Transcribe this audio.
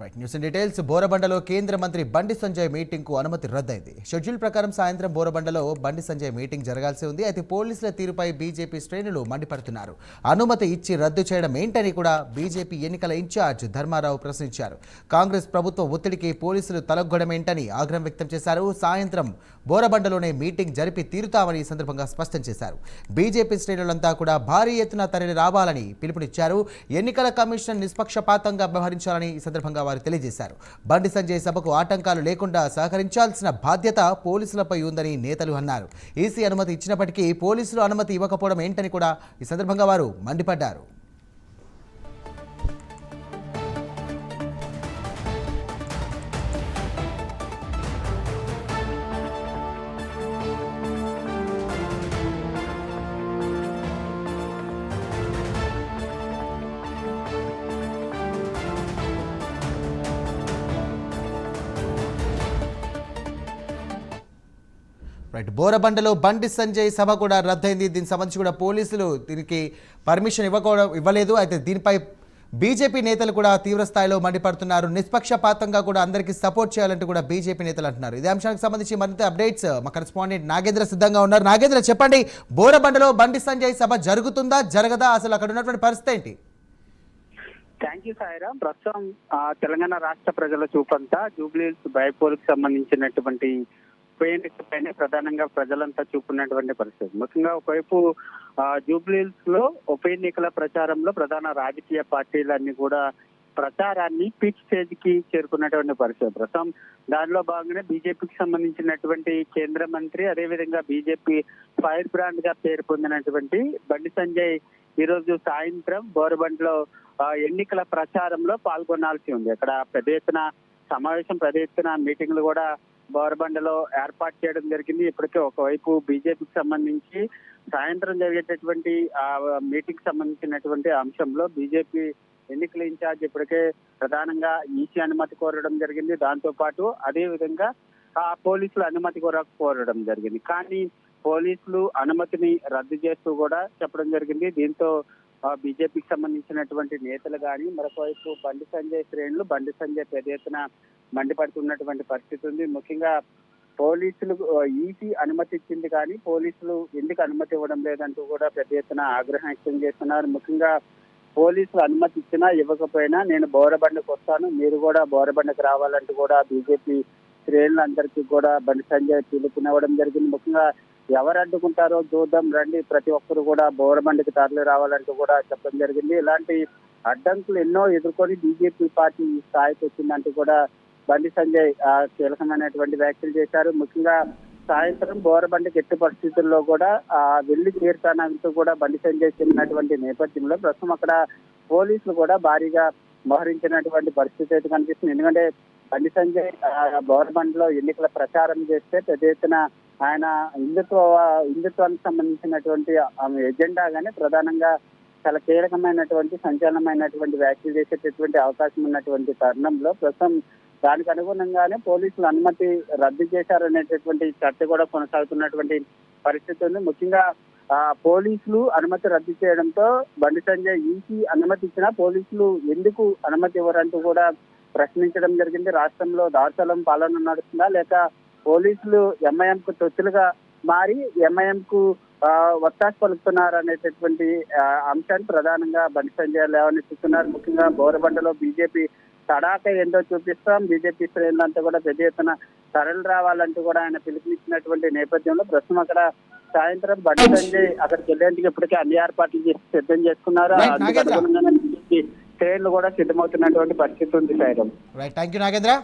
Right news in details బోరబండలో కేంద్ర మంత్రి బండి సంజయ్ మీటింగ్కు అనుమతి రద్దయింది. షెడ్యూల్ ప్రకారం సాయంత్రం బోరబండలో బండి సంజయ్ మీటింగ్ జరగాల్సి ఉంది. అయితే పోలీసుల తీరుపై బీజేపీ శ్రేణులు మండిపడుతున్నారు. అనుమతి ఇచ్చి రద్దు చేయడం ఏంటని కూడా బీజేపీ ఎన్నికల ఇన్ఛార్జ్ ధర్మారావు ప్రశ్నించారు. కాంగ్రెస్ ప్రభుత్వ ఒత్తిడికి పోలీసులు తలగ్గడం ఏంటని ఆగ్రహం వ్యక్తం చేశారు. సాయంత్రం బోరబండలోనే మీటింగ్ జరిపి తీరుతామని ఈ సందర్భంగా స్పష్టం చేశారు. బీజేపీ శ్రేణులంతా కూడా భారీ ఎత్తున తరలి రావాలని పిలుపునిచ్చారు. ఎన్నికల కమిషన్ నిష్పక్షపాతంగా వ్యవహరించాలని ఈ సందర్భంగా వారు తెలియజేశారు. బండి సంజయ్ సభకు ఆటంకాలు లేకుండా సహకరించాల్సిన బాధ్యత పోలీసులపై ఉందని నేతలు అన్నారు. ఈసీ అనుమతి ఇచ్చినప్పటికీ పోలీసులు అనుమతి ఇవ్వకపోవడం ఏంటని కూడా ఈ సందర్భంగా వారు మండిపడ్డారు. రైట్ బోరబండలో బండి సంజయ్ సభ కూడా రద్దయింది. దీనికి సంబంధించి కూడా పోలీసులు దీనికి పర్మిషన్ ఇవ్వకూడదు ఇవ్వలేదు. అయితే దీనిపై బీజేపీ నేతలు కూడా తీవ్ర స్థాయిలో మండిపడుతున్నారు. నిష్పక్షపాతంగా కూడా అందరికీ సపోర్ట్ చేయాలంటూ కూడా బీజేపీ నేతలు అంటున్నారు. ఇదే అంశానికి సంబంధించి మరింత అప్డేట్స్ మా కరెస్పాండెంట్ నాగేంద్ర సిద్ధంగా ఉన్నారు. నాగేంద్ర చెప్పండి బోరబండలో బండి సంజయ్ సభ జరుగుతుందా జరగదా? అసలు అక్కడ ఉన్నటువంటి పరిస్థితి ఏంటి? Thank you Saira. ప్రస్తుతం తెలంగాణ రాష్ట్ర ప్రజల చూపంతా జూబ్లీహిల్స్ బైపోల్కి సంబంధించినటువంటి ఉప ఎన్నికపైనే ప్రధానంగా ప్రజలంతా చూపున్నటువంటి పరిస్థితి. ముఖ్యంగా ఒకవైపు జూబ్లీస్లో ఉప ఎన్నికల ప్రచారంలో ప్రధాన రాజకీయ పార్టీలన్నీ కూడా ప్రచారాన్ని పిచ్ స్టేజ్కి చేరుకున్నటువంటి పరిస్థితి. ప్రస్తుతం దానిలో భాగంగానే బీజేపీకి సంబంధించినటువంటి కేంద్ర మంత్రి అదేవిధంగా బీజేపీ ఫైర్ బ్రాండ్గా పేరు పొందినటువంటి బండి సంజయ్ ఈ రోజు సాయంత్రం బోరబండ్లో ఎన్నికల ప్రచారంలో పాల్గొనాల్సి ఉంది. అక్కడ పెద్ద ఎత్తున సమావేశం పెద్ద ఎత్తున మీటింగ్లు కూడా బోరబండలో ఏర్పాటు చేయడం జరిగింది. ఇప్పటికే ఒకవైపు బీజేపీకి సంబంధించి సాయంత్రం జరిగేటటువంటి ఆ మీటింగ్ సంబంధించినటువంటి అంశంలో బీజేపీ ఎన్నికల ఇన్ఛార్జ్ ఇప్పటికే ప్రధానంగా ఈసీ అనుమతి కోరడం జరిగింది. దాంతో పాటు అదే విధంగా ఆ పోలీసులు అనుమతి కూడా కోరడం జరిగింది. కానీ పోలీసులు అనుమతిని రద్దు చేస్తూ కూడా చెప్పడం జరిగింది. దీంతో ఆ, బీజేపీకి సంబంధించినటువంటి నేతలు కానీ మరొకవైపు బండి సంజయ్ శ్రేణులు బండి సంజయ్ పెద్ద ఎత్తున మండిపడుతున్నటువంటి పరిస్థితి ఉంది. ముఖ్యంగా పోలీసులు ఈసీ అనుమతి ఇచ్చింది కానీ పోలీసులు ఎందుకు అనుమతి ఇవ్వడం లేదంటూ కూడా పెద్ద ఎత్తున ఆగ్రహం వ్యక్తం చేస్తున్నారు. ముఖ్యంగా పోలీసులు అనుమతి ఇచ్చినా ఇవ్వకపోయినా నేను బోరబండకు వస్తాను. మీరు కూడా బోరబండకు రావాలంటూ కూడా బీజేపీ శ్రేణులందరికీ కూడా బండి సంజయ్ పిలుపునివ్వడం జరిగింది. ముఖ్యంగా ఎవరు అడ్డుకుంటారో చూద్దాం రండి. ప్రతి ఒక్కరు కూడా బోరబండకి తరలి రావాలంటూ కూడా చెప్పడం జరిగింది. ఇలాంటి అడ్డంకులు ఎన్నో ఎదుర్కొని బీజేపీ పార్టీ ఈ స్థాయికి వచ్చిందంటూ కూడా బండి సంజయ్ కీలకమైనటువంటి వ్యాఖ్యలు చేశారు. ముఖ్యంగా సాయంత్రం బోరబండి గట్టి పరిస్థితుల్లో కూడా ఆ వెళ్ళి తీర్థానంతో కూడా బండి సంజయ్ చెందినటువంటి నేపథ్యంలో ప్రస్తుతం అక్కడ పోలీసులు కూడా భారీగా మోహరించినటువంటి పరిస్థితి అయితే కనిపిస్తుంది. ఎందుకంటే బండి సంజయ్ బోరబండిలో ఎన్నికల ప్రచారం చేస్తే పెద్ద ఎత్తున ఆయన హిందుత్వ హిందుత్వానికి సంబంధించినటువంటి ఆమె ఎజెండాగానే ప్రధానంగా చాలా కీలకమైనటువంటి సంచలనమైనటువంటి వ్యాఖ్యలు చేసేటటువంటి అవకాశం ఉన్నటువంటి తరుణంలో ప్రస్తుతం దానికి అనుగుణంగానే పోలీసులు అనుమతి రద్దు చేశారనేటటువంటి చర్చ కూడా కొనసాగుతున్నటువంటి పరిస్థితి ఉంది. ముఖ్యంగా ఆ పోలీసులు అనుమతి రద్దు చేయడంతో బండి సంజయ్ ఈసీ అనుమతి ఇచ్చినా పోలీసులు ఎందుకు అనుమతి ఇవ్వరంటూ కూడా ప్రశ్నించడం జరిగింది. రాష్ట్రంలో దార్శలం పాలన నడుస్తుందా లేక పోలీసులు ఎంఐఎం కు తొత్తులుగా మారి ఎంఐఎం కు ఆ, పలుకుతున్నారనేటటువంటి అనేటటువంటి అంశాన్ని ప్రధానంగా బండి సంజయ్ లేవనెత్తుతున్నారు. ముఖ్యంగా బోరబండలో బీజేపీ తడాక ఏంటో చూపిస్తాం. బీజేపీ శ్రేణులంతా కూడా పెద్ద ఎత్తున తరలి రావాలంటూ కూడా ఆయన పిలుపునిచ్చినటువంటి నేపథ్యంలో ప్రస్తుతం అక్కడ సాయంత్రం బండి సంజయ్ అక్కడికి వెళ్ళేందుకు ఇప్పటికే అన్ని ఏర్పాట్లు చేసి సిద్ధం చేసుకున్నారు. అందుకు. అనుగుణంగానే శ్రేణులు కూడా సిద్ధమవుతున్నటువంటి పరిస్థితి ఉంది రైట్ థ్యాంక్ యూ నాగేంద్ర.